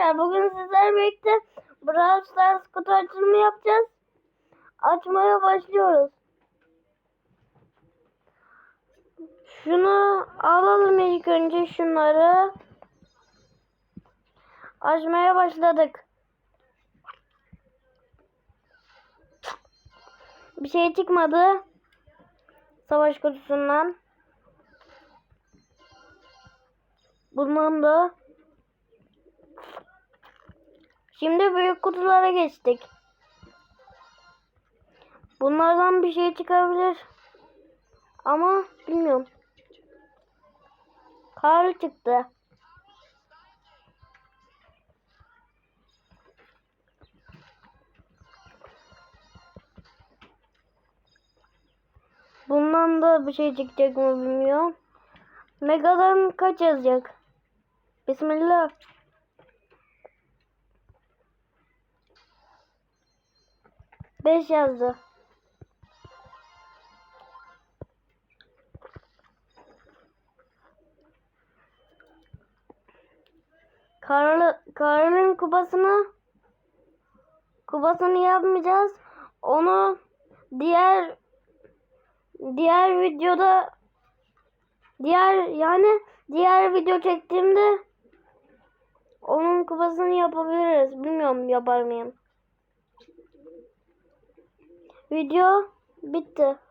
Arkadaşlar bugün sizlerle birlikte Brawl Stars kutu açılımı yapacağız. Açmaya başlıyoruz. Şunu alalım ilk önce şunları. Açmaya başladık. Bir şey çıkmadı. Savaş kutusundan. Bundan da. Şimdi büyük kutulara geçtik. Bunlardan bir şey çıkabilir. Ama bilmiyorum. Karl çıktı. Bundan da bir şey çıkacak mı bilmiyorum. Mega'dan kaç yazacak? Bismillah. Beş yazdı. Karl, Karl'ın kupasını kupasını yapmayacağız. Onu diğer diğer videoda diğer yani diğer video çektiğimde onun kupasını yapabiliriz. Bilmiyorum yapar mıyım. Video bitti.